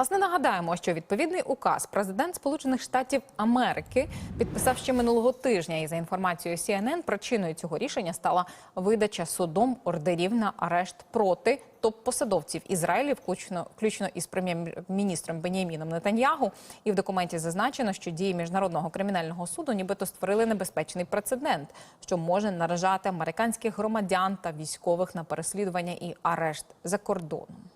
Власне, нагадаємо, що відповідний указ президент Сполучених Штатів Америки підписав ще минулого тижня. І за інформацією CNN, причиною цього рішення стала видача судом ордерів на арешт проти топ-посадовців Ізраїлю, включно, включно із прем'єр-міністром Беняміном Нетаньягу. І в документі зазначено, що дії міжнародного кримінального суду нібито створили небезпечний прецедент, що може наражати американських громадян та військових на переслідування і арешт за кордоном.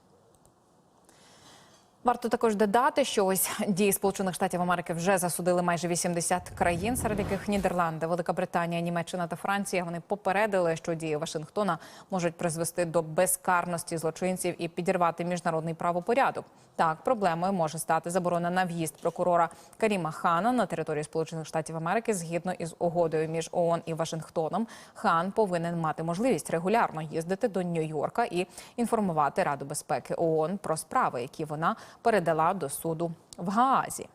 Варто також додати, що ось дії Сполучених Штатів Америки вже засудили майже 80 країн, серед яких Нідерланди, Велика Британія, Німеччина та Франція. Вони попередили, що дії Вашингтона можуть призвести до безкарності злочинців і підірвати міжнародний правопорядок. Так, проблемою може стати заборона на в'їзд прокурора Каріма Хана на територію Сполучених Штатів Америки згідно із угодою між ООН і Вашингтоном. Хан повинен мати можливість регулярно їздити до Нью-Йорка і інформувати Раду безпеки ООН про справи, які вона передала до суду в Гаазі.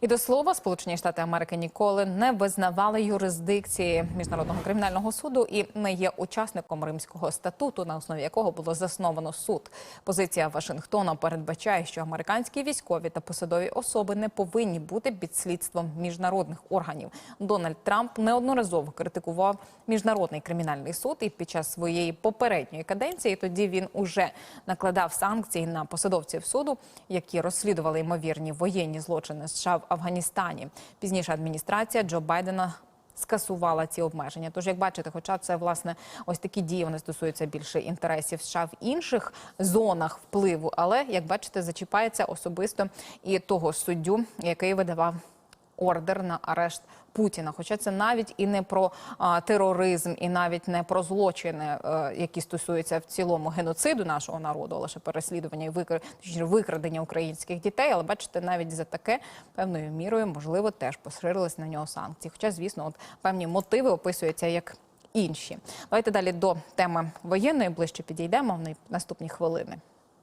І до слова, Сполучені Штати Америки ніколи не визнавали юрисдикції міжнародного кримінального суду і не є учасником Римського статуту, на основі якого було засновано суд. Позиція Вашингтона передбачає, що американські військові та посадові особи не повинні бути під слідством міжнародних органів. Дональд Трамп неодноразово критикував міжнародний кримінальний суд і під час своєї попередньої каденції тоді він уже накладав санкції на посадовців суду, які розслідували ймовірні воєнні злочини США в Афганістані. Пізніше адміністрація Джо Байдена скасувала ці обмеження. Тож, як бачите, хоча це власне ось такі дії вони стосуються більше інтересів США в інших зонах впливу, але як бачите, зачіпається особисто і того суддю, який видавав ордер на арешт Путіна. Хоча це навіть і не про а, тероризм, і навіть не про злочини, е, які стосуються в цілому геноциду нашого народу, а лише переслідування і викр... викрадення українських дітей. Але бачите, навіть за таке певною мірою можливо теж поширились на нього санкції. Хоча, звісно, от певні мотиви описуються як інші. Давайте далі до теми воєнної ближче підійдемо в наступні хвилини.